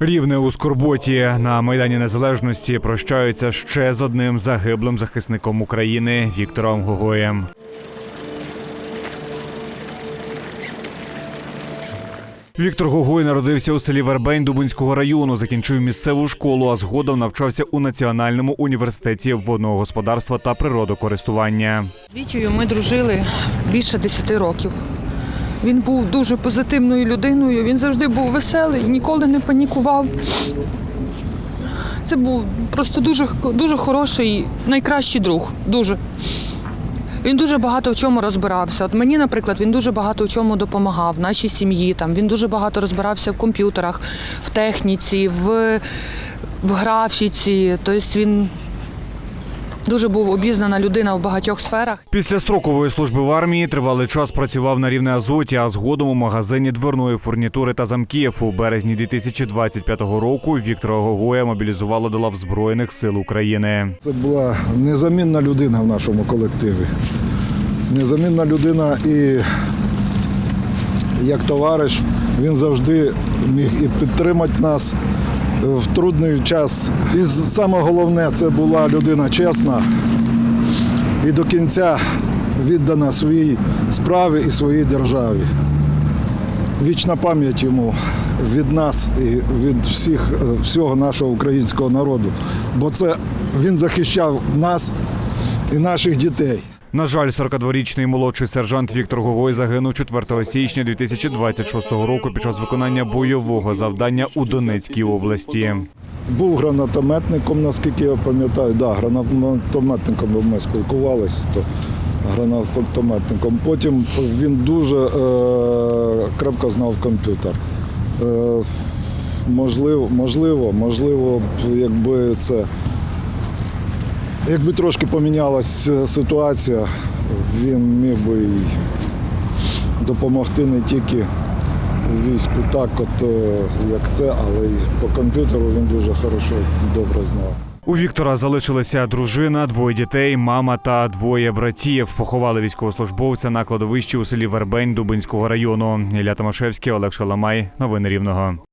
Рівне у Скорботі на Майдані Незалежності прощаються ще з одним загиблим захисником України Віктором Гогоєм. Віктор Гогой народився у селі Вербень Дубинського району, закінчив місцеву школу, а згодом навчався у Національному університеті водного господарства та природокористування. З ми дружили більше 10 років. Він був дуже позитивною людиною, він завжди був веселий, ніколи не панікував. Це був просто дуже, дуже хороший, найкращий друг. Дуже. Він дуже багато в чому розбирався. От мені, наприклад, він дуже багато в чому допомагав нашій сім'ї. Там він дуже багато розбирався в комп'ютерах, в техніці, в, в графіці. Тобто він дуже був обізнана людина в багатьох сферах. Після строкової служби в армії тривалий час працював на рівне Азоті, а згодом у магазині дверної фурнітури та замків. У березні 2025 року Віктора Гогоя мобілізували до лав Збройних сил України. Це була незамінна людина в нашому колективі. Незамінна людина і як товариш він завжди міг і підтримати нас в трудний час. І саме головне, це була людина чесна і до кінця віддана своїй справі і своїй державі. Вічна пам'ять йому від нас і від всіх, е, всього нашого українського народу. Бо це він захищав нас і наших дітей. На жаль, 42-річний молодший сержант Віктор Гогой загинув 4 січня 2026 року під час виконання бойового завдання у Донецькій області. Був гранатометником, наскільки я пам'ятаю. Да, гранатометником ми спілкувалися, то гранатометником. Потім він дуже е, крепко знав комп'ютер. Е, можливо, можливо, можливо, якби це. Якби трошки помінялася ситуація, він міг би і допомогти не тільки війську, так от е, як це, але й по комп'ютеру він дуже хорошо добре знав. У Віктора залишилася дружина, двоє дітей, мама та двоє братів. Поховали військовослужбовця на кладовищі у селі Вербень Дубинського району. Ілля Томашевський, Олег Шаламай. Новини Рівного.